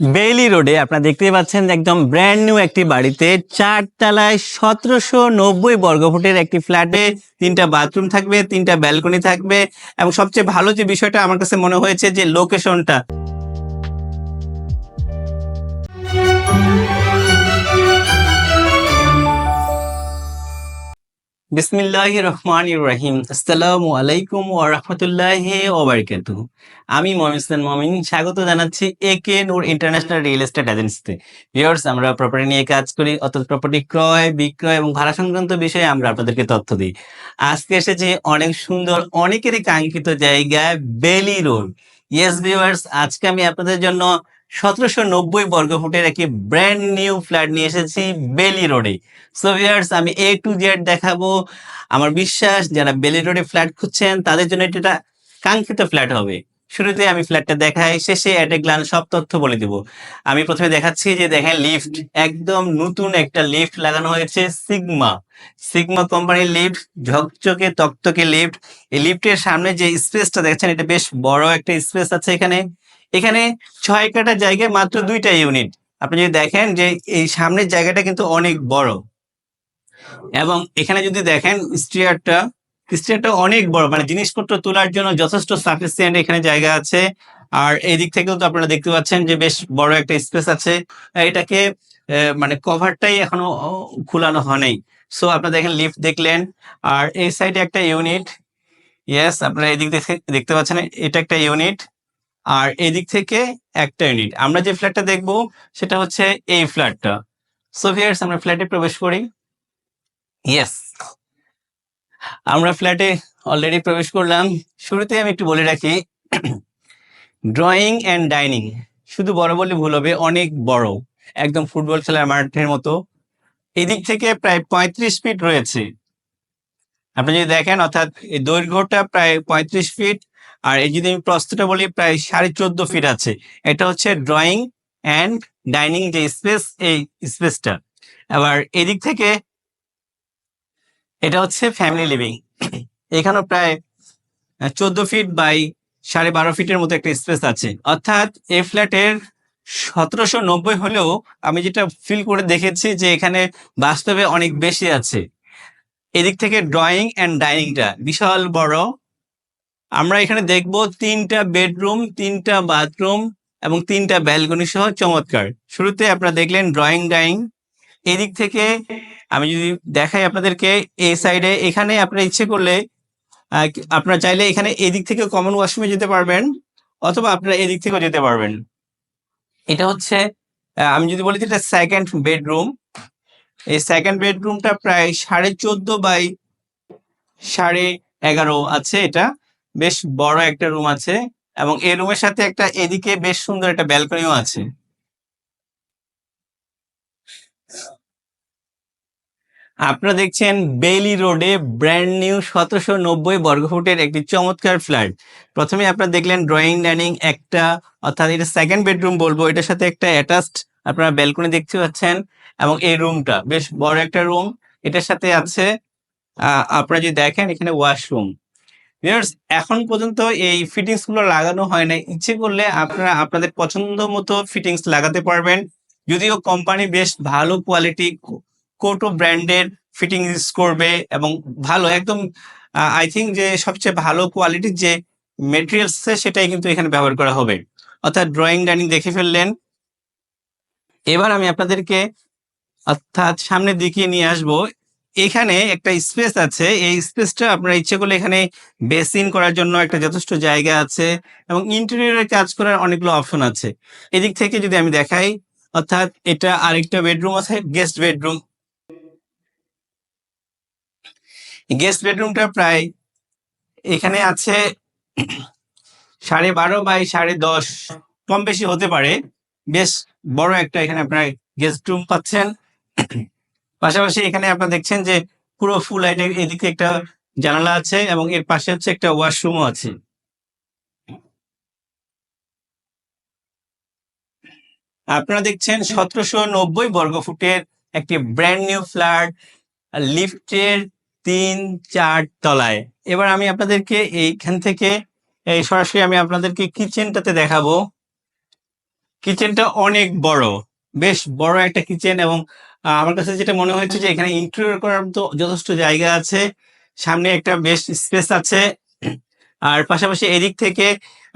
Bailey রোডে আপনারা দেখতেই পাচ্ছেন একদম ব্র্যান্ড নিউ একটি বাড়িতে চার তলায় সতেরোশো নব্বই বর্গফুটের একটি ফ্ল্যাটে তিনটা বাথরুম থাকবে, তিনটা ব্যালকনি থাকবে এবং সবচেয়ে ভালো যে বিষয়টা আমার কাছে মনে হয়েছে যে লোকেশনটা বিসমিল্লাহ রহমান রাহিম। আসসালামু আলাইকুম ওয়া রাহমাতুল্লাহি ওয়া বারাকাতুহু। আমি ইসলাম মমিন, স্বাগত জানাচ্ছি AK Noor international real estate এজেন্সিতে ভিউয়ার্স আমরা প্রপার্টি নিয়ে কাজ করি, অর্থাৎ প্রপার্টি ক্রয়, বিক্রয় এবং ভাড়া সংক্রান্ত বিষয়ে আমরা আপনাদেরকে তথ্য দিই। আজকে এসেছি অনেক সুন্দর, অনেকেরই কাঙ্ক্ষিত জায়গায় বেলি রোড ইয়েস ভিউয়ার্স আজকে আমি আপনাদের জন্য সতেরোশো নব্বই বর্গফুটের একটি ব্র্যান্ড নিউ ফ্ল্যাট নিয়ে এসেছি বেলি রোডে সো ভিউয়ার্স আমি এ টু জেড দেখাবো। আমার বিশ্বাস, যারা বেলি রোডে ফ্ল্যাট খুঁজছেন, তাদের জন্য এটা কাঙ্ক্ষিত ফ্ল্যাট হবে। শুরুতে আমি ফ্ল্যাটটা দেখাই, শেষে অ্যাট এ গ্লান সব তথ্য বলে দিব। আমি প্রথমে দেখাচ্ছি যে দেখেন লিফট একদম নতুন একটা লিফট লাগানো হয়েছে সিগমা সিগমা কোম্পানির লিফট ঝকঝকে, তকতকে লিফট এই লিফটের সামনে যে স্পেসটা দেখছেন, এটা বেশ বড় একটা স্পেস আছে এখানে। এখানে ছয় কাটা জায়গায় মাত্র দুইটা ইউনিট আপনি যদি দেখেন যে এই সামনের জায়গাটা কিন্তু অনেক বড়। এবং এখানে যদি দেখেন স্টিয়ারটা স্টিয়ারটা অনেক বড়। মানে জিনিসপত্র তোলার জন্য যথেষ্ট সাফিসিয়েন্ট এখানে জায়গা আছে। আর এই দিক থেকেও তো আপনারা দেখতে পাচ্ছেন যে বেশ বড় একটা স্পেস আছে। এটাকে মানে কভারটাই এখনও খুলানো হয়নি। সো আপনারা দেখেন লিফট দেখলেন। আর এই সাইডে একটা ইউনিট ইয়েস আপনারা এই দিক থেকে দেখতে পাচ্ছেন, এটা একটা ইউনিট আর এদিক থেকে একটা ইউনিট আমরা যে ফ্ল্যাটটা দেখব, সেটা হচ্ছে এই ফ্ল্যাটটা সো ভিয়ার্স আমরা ফ্ল্যাটে প্রবেশ করি। ইয়েস আমরা ফ্ল্যাটে অলরেডি প্রবেশ করলাম। শুরুতে আমি একটু বলে রাখি ড্রয়িং অ্যান্ড ডাইনিং শুধু বড় বলে ভুল হবে, অনেক বড়। একদম ফুটবল খেলার মাঠের মতো। এদিক থেকে প্রায় পঁয়ত্রিশ ফিট রয়েছে। আপনি যদি দেখেন, অর্থাৎ এই দৈর্ঘ্যটা প্রায় পঁয়ত্রিশ ফিট আর এই যদি আমি প্রস্থটা বলি, প্রায় সাড়ে চোদ্দ ফিট আছে। এটা হচ্ছে ড্রয়িং অ্যান্ড ডাইনিং যে স্পেস এই স্পেসটা আবার এদিক থেকে এটা হচ্ছে ফ্যামিলি লিভিং এখানেও প্রায় চোদ্দ ফিট বাই সাড়ে বারো ফিটের মতো একটা স্পেস আছে। অর্থাৎ এই ফ্ল্যাটের সতেরোশো নব্বই হলেও আমি যেটা ফিল করে দেখেছি যে এখানে বাস্তবে অনেক বেশি আছে। এদিক থেকে ড্রয়িং অ্যান্ড ডাইনিংটা বিশাল বড়। আমরা এখানে দেখব তিনটা বেডরুম তিনটা বাথরুম এবং তিনটা ব্যালকনি সহ চমৎকার। শুরুতে আপনারা দেখলেন ড্রয়িং ডাইনিং এদিক থেকে আমি যদি দেখাই আপনাদেরকে এই সাইডে এখানে আপনারা ইচ্ছে করলে আপনারা চাইলে এখানে এদিক থেকে কমন ওয়াশরুমে যেতে পারবেন, অথবা আপনারা এদিক থেকেও যেতে পারবেন। এটা হচ্ছে আমি যদি বলি এটা সেকেন্ড বেডরুম এই সেকেন্ড বেডরুমটা প্রায় সাড়ে চোদ্দ বাই সাড়ে এগারো আছে এটা। বেশ বড় একটা রুম আছে এবং এই রুমের সাথে একটা এদিকে বেশ সুন্দর একটা ব্যালকনিও আছে। আপনারা দেখছেন বেইলি রোডে ব্র্যান্ড নিউ সতেরোশো নব্বই বর্গফুটের একটি চমৎকার ফ্ল্যাট প্রথমে আপনারা দেখলেন ড্রয়িং ডাইনিং একটা, অর্থাৎ এটা সেকেন্ড বেডরুম বলব, এটার সাথে একটা অ্যাটাচড আপনারা ব্যালকনি দেখতে পাচ্ছেন। এবং এই রুমটা বেশ বড় একটা রুম এটার সাথে আছে আপনারা যদি দেখেন এখানে ওয়াশরুম এখন পর্যন্ত এই ফিটিংসগুলো লাগানো হয় না ইচ্ছে করলে আপনারা আপনাদের পছন্দ মতো ফিটিংস লাগাতে পারবেন। যদিও কোম্পানি বেশ ভালো কোয়ালিটি কোটো ব্র্যান্ডের ফিটিং ইউজ করবে এবং ভালো, একদম আই থিঙ্ক যে সবচেয়ে ভালো কোয়ালিটির যে মেটেরিয়ালস সেটাই কিন্তু এখানে ব্যবহার করা হবে। অর্থাৎ ড্রয়িং ডাইনিং দেখে ফেললেন। এবার আমি আপনাদেরকে অর্থাৎ সামনের দিকে নিয়ে আসব, এখানে একটা স্পেস আছে। এই স্পেসটা আপনারা ইচ্ছে করলে এখানে বেসিন করার জন্য একটা যথেষ্ট জায়গা আছে এবং ইন্টেরিয়রের কাজ করার অনেকগুলো অপশন আছে। এদিক থেকে যদি আমি দেখাই, অর্থাৎ এটা আরেকটা বেডরুম আছে গেস্ট বেডরুম গেস্ট বেডরুমটা প্রায় এখানে আছে সাড়ে বারো বাই সাড়ে দশ। কম বেশি হতে পারে। বেশ বড় একটা এখানে আপনার গেস্ট রুম পাচ্ছেন। পাশাপাশি এখানে আপনারা দেখছেন যে পুরো ফুল লাইটের এদিকে একটা জানালা আছে এবং এর পাশে হচ্ছে একটা ওয়াশরুমও আছে। আপনারা দেখছেন সতেরোশো নব্বই বর্গফুটের একটি ব্র্যান্ড নিউ ফ্ল্যাট লিফটের তিন চার তলায়। এবার আমি আপনাদেরকে এইখান থেকে, এই সরাসরি আমি আপনাদেরকে কিচেনটাতে দেখাবো। কিচেনটা অনেক বড়, বেশ বড় একটা কিচেন এবং আমার কাছে যেটা মনে হয়েছে যে এখানে ইন্টেরিয়র করার মতো যথেষ্ট জায়গা আছে। সামনে একটা বেশ স্পেস আছে। আর পাশাপাশি এদিক থেকে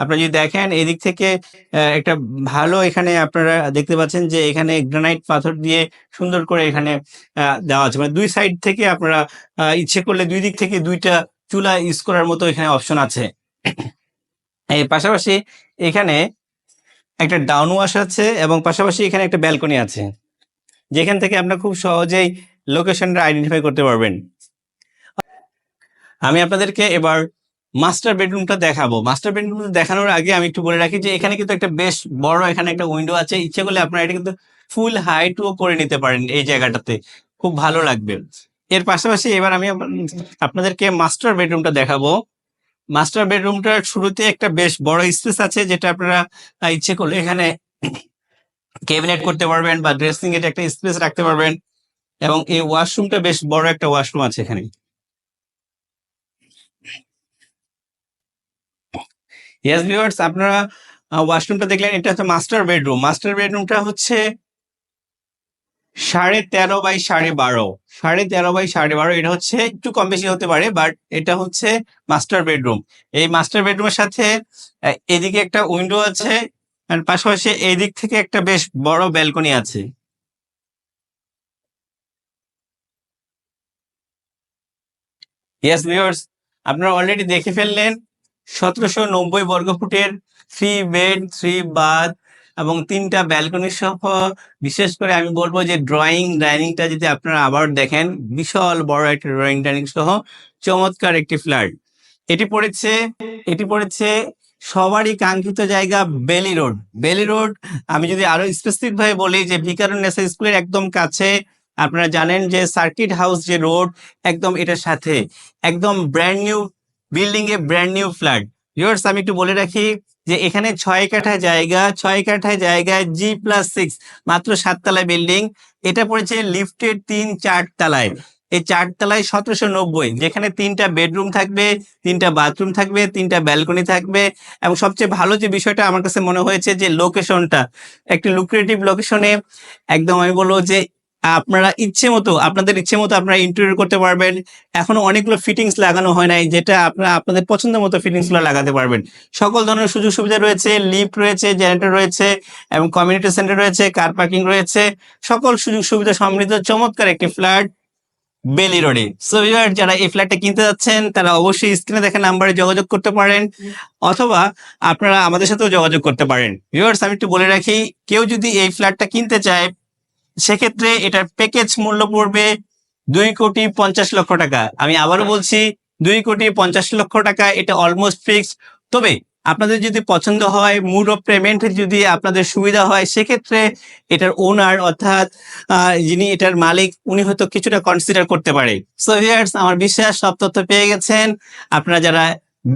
আপনারা যদি দেখেন, এদিক থেকে একটা ভালো এখানে আপনারা দেখতে পাচ্ছেন যে এখানে গ্রানাইট পাথর দিয়ে সুন্দর করে এখানে দেওয়া আছে। মানে দুই সাইড থেকে আপনারা ইচ্ছে করলে দুই দিক থেকে দুইটা চুলা ইউজ করার মতো এখানে অপশন আছে। এই পাশাপাশি এখানে একটা ডাউন ওয়াশ আছে এবং পাশাপাশি এখানে একটা ব্যালকনি আছে। যেখান থেকে আপনারা খুব সহজেই লোকেশনটা আইডেন্টিফাই করতে পারবেন। আমি আপনাদেরকে এবার মাস্টার বেডরুমটা দেখাবো। মাস্টার বেডরুম দেখানোর আগে আমি একটু বলে রাখি যে এখানে কিন্তু একটা বেশ বড় এখানে একটা উইন্ডো আছে। ইচ্ছে করলে আপনারা এটা কিন্তু ফুল হাইটও করে নিতে পারেন এই জায়গাটাতে। খুব ভালো লাগবে। এর পাশাপাশি এবার আমি আপ- আপনাদেরকে মাস্টার বেডরুমটা দেখাবো। মাস্টার বেডরুমটার শুরুতে একটা বেশ বড় স্পেস আছে যেটা আপনারা ইচ্ছে করলে এখানে ক্যাবিনেট করতে পারবেন বা ড্রেসিং এর একটা স্পেস রাখতে পারবেন এবং এই ওয়াশরুমটা বেশ বড় একটা ওয়াশরুম আছে এখানে। ইয়েস ভিউয়ার্স আপনারা ওয়াশরুমটা দেখলেন, এটা হচ্ছে মাস্টার বেডরুম মাস্টার বেডরুমটা হচ্ছে সাড়ে তেরো বাই সাড়ে বারো। সাড়ে তেরো বাই সাড়ে বারো, এটা হচ্ছে একটু কম বেশি হতে পারে বাট এটা হচ্ছে মাস্টার বেডরুম এই মাস্টার বেডরুমের সাথে এদিকে একটা উইন্ডো আছে আর পাশাপাশি এই দিক থেকে একটা বেশ বড় ব্যালকনি আছে। ইয়েস আপনারা অলরেডি দেখে ফেললেন, সতেরোশো নব্বই বর্গফুটের থ্রি বেড থ্রি বাথ এবং তিনটা ব্যালকনি সহ বিশেষ করে আমি বলব যে ড্রয়িং ডাইনিংটা যদি আপনারা আবার দেখেন, বিশাল বড় একটা ড্রয়িং ডাইনিং সহ চমৎকার একটি ফ্ল্যাট এটি পড়েছে এটি পড়েছে সবারই কাঙ্ক্ষিত জায়গা বেলি রোড। বেলি রোড, আমি যদি আরও স্পেসিফিক ভাবে বলি যে ভিকারুন্নেসা স্কুলের একদম কাছে, আপনারা জানেন যে সার্কিট হাউস যে রোড, একদম এটার সাথে। একদম ব্র্যান্ড নিউ বিল্ডিং এ ব্র্যান্ড নিউ ফ্ল্যাট ভিউয়ার্স আমি একটু বলে রাখি যে এখানে ছয় কাঠা জায়গা, ছয় কাঠা জায়গায় জি প্লাস সিক্স মাত্র সাততলায় বিল্ডিং এটা পড়েছে লিফটের তিন চার তলায় এই চার তলায় সতেরোশো নব্বই, যেখানে তিনটা বেডরুম থাকবে, তিনটা বাথরুম থাকবে, তিনটা ব্যালকনি থাকবে এবং সবচেয়ে ভালো যে বিষয়টা আমার কাছে মনে হয়েছে যে লোকেশনটা, একটি লুক্রেটিভ লোকেশনে একদম আমি বলব যে আপনারা ইচ্ছে মতো, আপনাদের ইচ্ছে মতো আপনারা ইন্টারভিউ করতে পারবেন। এখনও অনেকগুলো ফিটিংস লাগানো হয় নাই যেটা আপনারা, আপনাদের পছন্দ মতো ফিটিংসগুলো লাগাতে পারবেন। সকল ধরনের সুযোগ সুবিধা রয়েছে লিফট রয়েছে জেনারেটর রয়েছে এবং কমিউনিটি সেন্টার রয়েছে কার পার্কিং রয়েছে। সকল সুযোগ সুবিধা সমৃদ্ধ, চমৎকার একটি ফ্ল্যাট বেলি রোডে সো ভিউয়ার যারা এই ফ্ল্যাটটা কিনতে যাচ্ছেন, তারা অবশ্যই স্ক্রিনে দেখা নাম্বারে যোগাযোগ করতে পারেন। অথবা আপনারা আমাদের সাথেও যোগাযোগ করতে পারেন। ভিউয়ার্স আমি একটু বলে রাখি, কেউ যদি এই ফ্ল্যাটটা কিনতে চায়, সেক্ষেত্রে এটার প্যাকেজ মূল্য পড়বে দুই কোটি পঞ্চাশ লক্ষ টাকা। আমি আবারও বলছি, দুই কোটি পঞ্চাশ লক্ষ টাকা, এটা অলমোস্ট ফিক্সড তবে আপনাদের যদি পছন্দ হয় মুড অফ পেমেন্ট যদি আপনাদের সুবিধা হয়, সেক্ষেত্রে এটার ওনার অর্থাৎ যিনি এটার মালিক, উনি হয়তো কিছুটা কনসিডার করতে পারে। সো ভিউয়ার্স আমার বিশ্বাস, সব তথ্য পেয়ে গেছেন। আপনারা যারা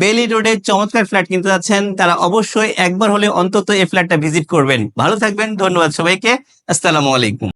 বেলি রোডে চমৎকার ফ্ল্যাট কিনতে যাচ্ছেন, তারা অবশ্যই একবার হলে অন্তত এই ফ্ল্যাটটা ভিজিট করবেন। ভালো থাকবেন, ধন্যবাদ সবাইকে। আসসালামু আলাইকুম।